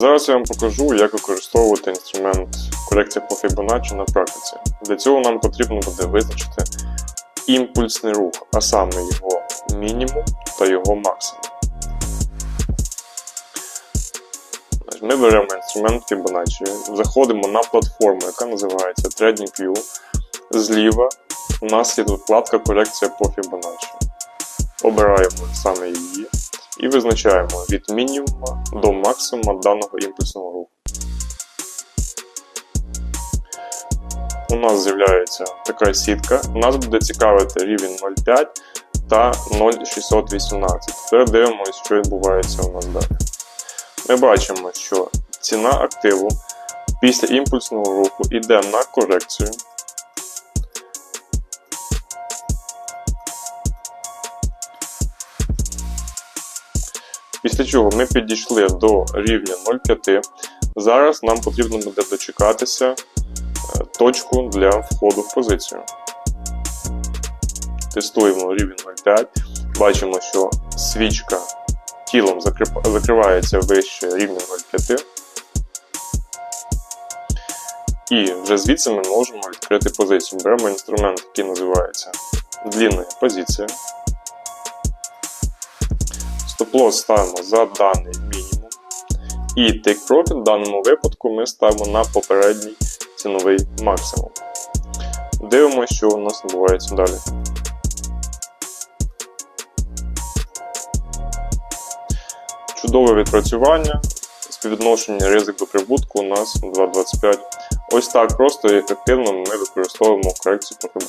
Зараз я вам покажу, як використовувати інструмент корекція по Fibonacci на практиці. Для цього нам потрібно буде визначити імпульсний рух, а саме його мінімум та його максимум. Ми беремо інструмент Fibonacci, заходимо на платформу, яка називається TradingView. Зліва у нас є тут вкладка корекція по Fibonacci. Обираємо саме її і визначаємо від мінімума до максимума даного імпульсного руху. У нас з'являється така сітка. Нас буде цікавити рівень 0,5 та 0,618. Тепер дивимося, що відбувається у нас далі. Ми бачимо, що ціна активу після імпульсного руху йде на корекцію. Після чого ми підійшли до рівня 0,5. Зараз нам потрібно буде дочекатися е, точку для входу в позицію. Тестуємо рівень 0,5. Бачимо, що свічка тілом закривається вище рівня 0,5. І вже звідси ми можемо відкрити позицію. Беремо інструмент, який називається длінна позиція. Стоп-лосс ставимо за даний мінімум. І take profit в даному випадку ми ставимо на попередній ціновий максимум. Дивимося, що у нас відбувається далі. Чудове відпрацювання. Співвідношення ризик до прибутку у нас 2,25. Ось так просто і ефективно ми використовуємо корекцію по.